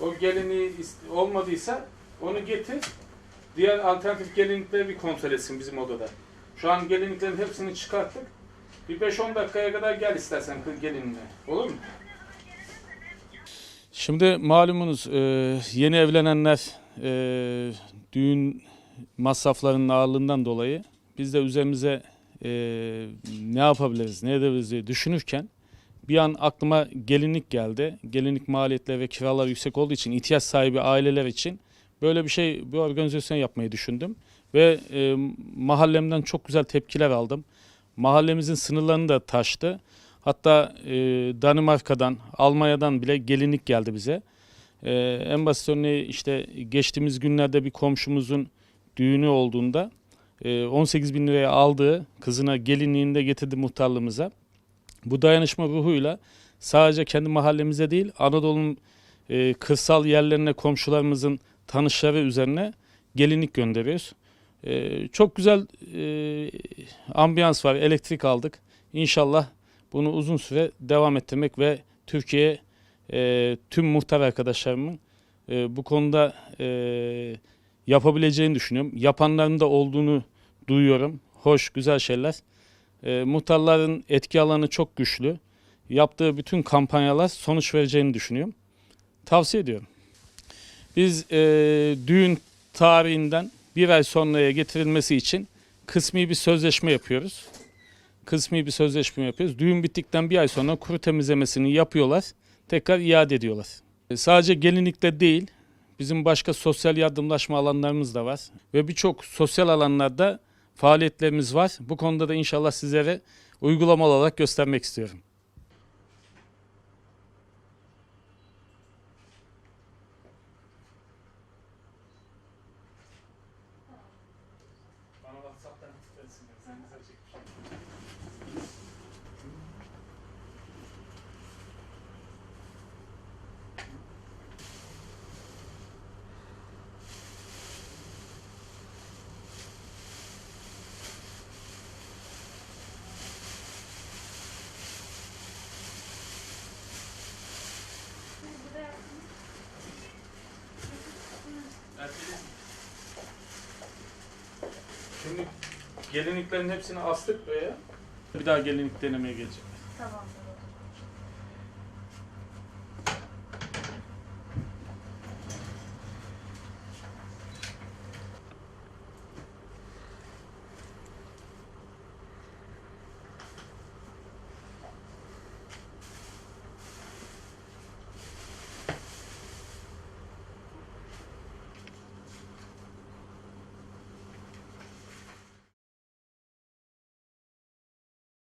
O gelinliği is- olmadıysa onu getir. Diğer alternatif gelinlikleri bir kontrol etsin bizim odada. Şu an gelinliklerin hepsini çıkarttık. Bir 5-10 dakikaya kadar gel istersen kız gelinliğe. Olur mu? Şimdi malumunuz e, yeni evlenenler e, düğün masraflarının ağırlığından dolayı biz de üzerimize e, ne yapabiliriz, ne edebiliriz diye düşünürken bir an aklıma gelinlik geldi. Gelinlik maliyetleri ve kiralar yüksek olduğu için ihtiyaç sahibi aileler için böyle bir şey, bir organizasyon yapmayı düşündüm. Ve e, mahallemden çok güzel tepkiler aldım. Mahallemizin sınırlarını da taştı. Hatta e, Danimarka'dan, Almanya'dan bile gelinlik geldi bize. E, en basit örneği işte geçtiğimiz günlerde bir komşumuzun düğünü olduğunda e, 18 bin liraya aldığı kızına gelinliğini de getirdi muhtarlığımıza. Bu dayanışma ruhuyla sadece kendi mahallemize değil Anadolu'nun e, kırsal yerlerine komşularımızın tanışları üzerine gelinlik gönderiyoruz. E, çok güzel e, ambiyans var, elektrik aldık. İnşallah bunu uzun süre devam ettirmek ve Türkiye e, tüm muhtar arkadaşlarımın e, bu konuda e, yapabileceğini düşünüyorum. Yapanların da olduğunu duyuyorum. Hoş, güzel şeyler. E, muhtarların etki alanı çok güçlü. Yaptığı bütün kampanyalar sonuç vereceğini düşünüyorum. Tavsiye ediyorum. Biz e, düğün tarihinden bir ay sonraya getirilmesi için kısmi bir sözleşme yapıyoruz. Kısmi bir sözleşme yapıyoruz. Düğün bittikten bir ay sonra kuru temizlemesini yapıyorlar. Tekrar iade ediyorlar. E, sadece gelinlikte değil, bizim başka sosyal yardımlaşma alanlarımız da var. Ve birçok sosyal alanlarda faaliyetlerimiz var. Bu konuda da inşallah sizlere uygulamalı olarak göstermek istiyorum. Bana WhatsApp'tan çekmiş. Şimdi gelinliklerin hepsini astık buraya. Bir daha gelinlik denemeye gelecek. Tamam.